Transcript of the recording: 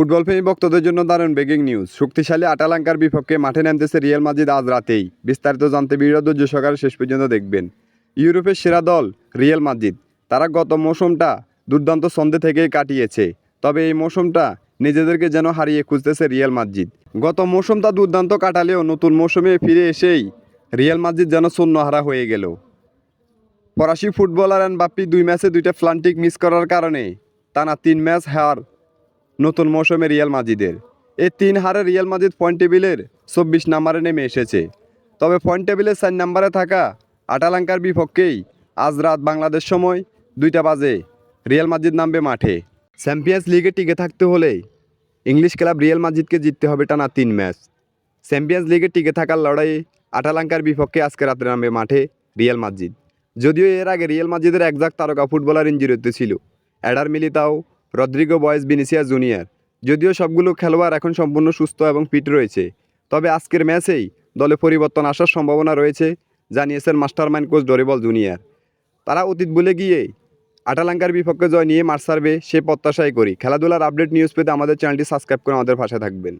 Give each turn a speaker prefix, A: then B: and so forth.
A: Football প্রেমী ভক্তদের জন্য দারুণ ব্রেকিং নিউজ। শক্তিশালী আটালাঙ্কার বিপক্ষে মাঠে নামতেছে রিয়াল মাজিদ আজ রাতেই। বিস্তারিত জানতে ভিডিও ধৈর্য সহকারে শেষ পর্যন্ত দেখবেন। ইউরোপের সেরা দল, রিয়াল মাজিদ তারা গত মৌসুমটা দুর্দান্ত ছন্দে থেকেই কাটিয়েছে। তবে এই মৌসুমটা নিজেদেরকে যেন হারিয়ে খুঁজতেছে রিয়াল মাজিদ গত মৌসুমটা দুর্দান্ত কাটালেও নতুন মৌসুমে ফিরে এসেই রিয়াল মাজিদ যেন শূন্যহারা হয়ে গেল। ফরাসি ফুটবলার অ্যান্ড বাপ্পি দুই ম্যাচে দুইটা ফ্লান্টিক মিস করার কারণে টানা তিন ম্যাচ হার নতুন মৌসুমে রিয়াল মাজিদের এই তিন হারে রিয়াল মাজিদ পয়েন্ট টেবিলের চব্বিশ নম্বরে নেমে এসেছে। তবে পয়েন্ট টেবিলের চার নম্বরে থাকা আটালাঙ্কার বিপক্ষেই আজ রাত বাংলাদেশ সময় দুইটা বাজে রিয়াল মাজিদ নামবে মাঠে। চ্যাম্পিয়ন্স লিগে টিকে থাকতে হলে ইংলিশ ক্লাব রিয়াল মাজিদকে জিততে হবে টানা তিন ম্যাচ। চ্যাম্পিয়ন্স লিগে টিকে থাকার লড়াইয়ে আটালাঙ্কার বিপক্ষে আজকে রাতে নামবে মাঠে রিয়াল মাজিদ যদিও এর আগে রিয়াল মাজিদের একজাক তারকা ফুটবলার ইঞ্জুরিতে ছিল Eder Militao Rodrygo Goes Vinicius Junior. যদিও সবগুলো খেলোয়াড় এখন সম্পূর্ণ সুস্থ এবং ফিট রয়েছে, তবে আজকের ম্যাচেই দলে পরিবর্তন আসার সম্ভাবনা রয়েছে, জানিয়েছেন মাস্টারমাইন্ড কোচ ডরিবল জুনিয়র। তারা অতীত ভুলে গিয়ে আটালাঙ্কার বিপক্ষে জয় নিয়ে মার সারবে সে প্রত্যাশাই করি। খেলাধুলার আপডেট নিউজ পেতে আমাদের চ্যানেলটি সাবস্ক্রাইব করে আমাদের পাশে থাকবেন।